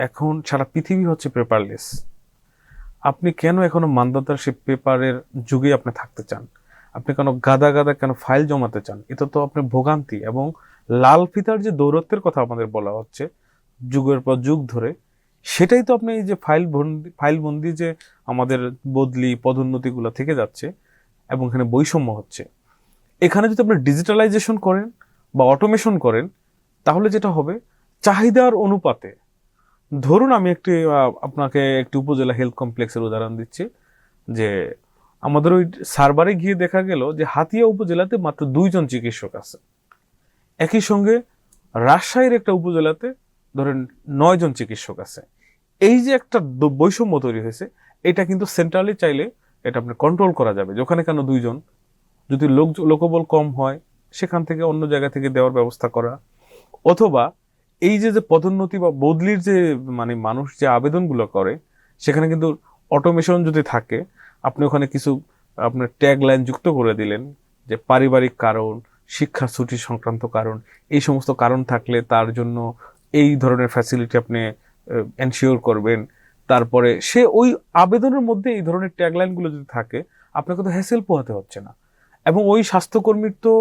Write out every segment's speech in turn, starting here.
এখন সারা পৃথিবী হচ্ছে পেপারলেস আপনি কেন এখনও মানদাতার সে পেপারের যুগে আপনি থাকতে চান? আপনি কেন গাদা গাদা কেন ফাইল জমাতে চান? এটা তো আপনার ভোগান্তি এবং লাল ফিতার যে দৌরত্বের কথা আমাদের বলা হচ্ছে, যুগের পর যুগ ধরে, সেটাই তো আপনি এই যে ফাইল বন্দি ফাইল বন্দি যে আমাদের বদলি, পদোন্নতিগুলো থেকে যাচ্ছে এবং এখানে বৈষম্য হচ্ছে। এখানে যদি আপনি ডিজিটালাইজেশন করেন বা অটোমেশন করেন, তাহলে যেটা হবে, চাহিদার অনুপাতে ধরুন আমি একটি আপনাকে একটি উপজেলা হেলথ কমপ্লেক্সের উদাহরণ দিচ্ছি, যে আমাদের ওই সার্ভারে গিয়ে দেখা গেল যে হাতিয়া উপজেলাতে মাত্র দুইজন চিকিৎসক আছে। একই সঙ্গে রাজশাহীর একটা উপজেলাতে ধরেন নয়জন চিকিৎসক আছে। এই যে একটা বৈষম্য তৈরি হয়েছে, এটা কিন্তু সেন্ট্রালি চাইলে এটা আপনি কন্ট্রোল করা যাবে যে ওখানে কেন দুইজন? যদি লোক, লোকবল কম হয়, সেখান থেকে অন্য জায়গা থেকে দেওয়ার ব্যবস্থা করা। অথবা এই যে যে পদোন্নতি বা বদলির যে মানে মানুষ যে আবেদনগুলো করে, সেখানে কিন্তু অটোমেশন যদি থাকে, আপনি ওখানে কিছু আপনার ট্যাগ লাইন যুক্ত করে দিলেন যে পারিবারিক কারণ শিক্ষা ছুটি সংক্রান্ত কারণ, এই সমস্ত কারণ থাকলে তার জন্য এই ধরনের ফ্যাসিলিটি আপনি এনশিওর করবেন। তারপরে সে ওই আবেদনের মধ্যে এই ধরনের ট্যাগলাইনগুলো যদি থাকে, আপনাকে তো হ্যাসেল পোহাতে হচ্ছে না। এবং ওই স্বাস্থ্যকর্মীর তো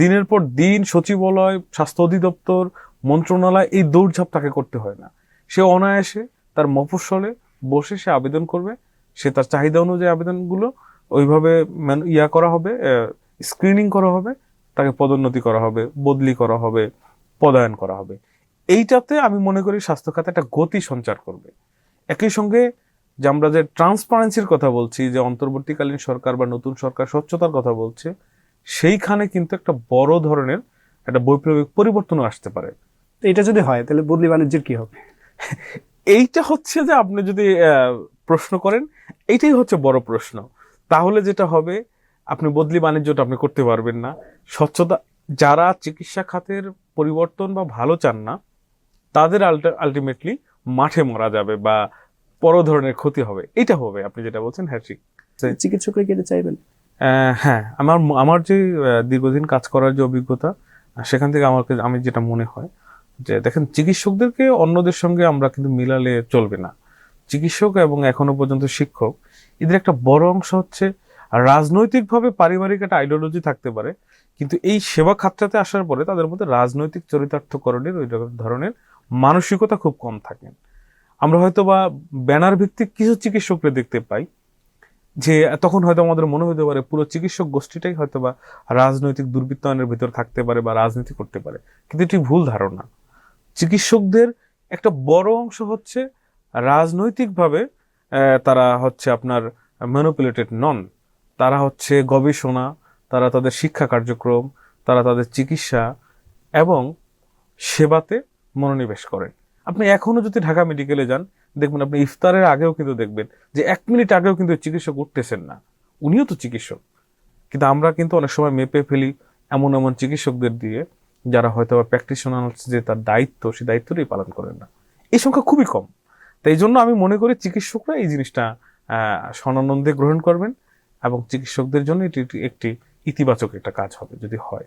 দিনের পর দিন সচিবালয়, স্বাস্থ্য অধিদপ্তর মন্ত্রণালয় এই দৌড়ঝাঁপ তাকে করতে হয় না। সে অনায়াসে তার মফস্বলে বসে সে আবেদন করবে। সে তার চাহিদা অনুযায়ী আবেদনগুলো ওইভাবে ইয়া করা হবে স্ক্রিনিং করা হবে, তাকে পদোন্নতি করা হবে, বদলি করা হবে, পদায়ন করা হবে। এইটাতে আমি মনে করি স্বাস্থ্য খাতে একটা গতি সঞ্চার করবে। একই সঙ্গে যে আমরা যে ট্রান্সপারেন্সির কথা বলছি, যে অন্তর্বর্তীকালীন সরকার বা নতুন সরকার স্বচ্ছতার কথা বলছে, সেইখানে কিন্তু একটা বড় ধরনের একটা বৈপ্লবিক পরিবর্তনও আসতে পারে। তো এটা যদি হয় তাহলে বদলি বাণিজ্যের কি হবে? এইটা হচ্ছে যে আপনি যদি প্রশ্ন করেন এইটাই হচ্ছে বড় প্রশ্ন। তাহলে যেটা হবে আপনি বদলি বাণিজ্যটা আপনি করতে পারবেন না। স্বচ্ছতা যারা চিকিৎসা খাতের পরিবর্তন বা ভালো চান না তাদের আলটিমেটলি মাঠে মরা যাবে বা বড় ধরনের ক্ষতি হবে। এটা হবে আপনি যেটা বলছেন হ্যাঁ ঠিক। চিকিৎসকরা কি এটা চাইবেন? হ্যাঁ আমার আমার যে দীর্ঘদিন কাজ করার যে অভিজ্ঞতা সেখান থেকে আমাকে আমি যেটা মনে হয় যে দেখেন চিকিৎসকদেরকে অন্যদের সঙ্গে আমরা কিন্তু মিলালে চলবে না। চিকিৎসক এবং এখনও পর্যন্ত শিক্ষক, এদের একটা বড় অংশ হচ্ছে রাজনৈতিকভাবে পারিবারিক একটা আইডিওলজি থাকতে পারে, কিন্তু এই সেবা খাতটাতে আসার পরে তাদের মধ্যে রাজনৈতিক চরিতার্থকরণের ওই ধরনের মানসিকতা খুব কম থাকে। আমরা হয়তো বা ব্যানার ভিত্তিক কিছু চিকিৎসকরা দেখতে পাই, যে তখন হয়তো আমাদের মনে হতে পারে পুরো চিকিৎসক গোষ্ঠীটাই হয়তো বা রাজনৈতিক দুর্বৃত্তায়নের ভিতর থাকতে পারে বা রাজনীতি করতে পারে, কিন্তু এটি ভুল ধারণা। চিকিৎসকদের একটা বড় অংশ হচ্ছে রাজনৈতিকভাবে তারা হচ্ছে আপনার ম্যানুপুলেটেড নন তারা হচ্ছে গবেষণা, তারা তাদের শিক্ষা কার্যক্রম, তারা তাদের চিকিৎসা এবং সেবাতে মনোনিবেশ করেন। আপনি এখনও যদি ঢাকা মেডিকেলে যান, দেখবেন আপনি ইফতারের আগেও কিন্তু দেখবেন যে এক মিনিট আগেও কিন্তু চিকিৎসক উঠতেছেন না। উনিও তো চিকিৎসক। কিন্তু আমরা কিন্তু অনেক সময় মেপে ফেলি এমন এমন চিকিৎসকদের দিয়ে। যারা হয়তো বা প্র্যাকটিশনার হচ্ছে যে তার দায়িত্ব সে দায়িত্বটাই পালন করেন না। এই সংখ্যা খুবই কম। তাই জন্য আমি মনে করি চিকিৎসকরা এই জিনিসটা আহ, সনানন্দে গ্রহণ করবেন এবং চিকিৎসকদের জন্য এটি একটি ইতিবাচক একটা কাজ হবে যদি হয়।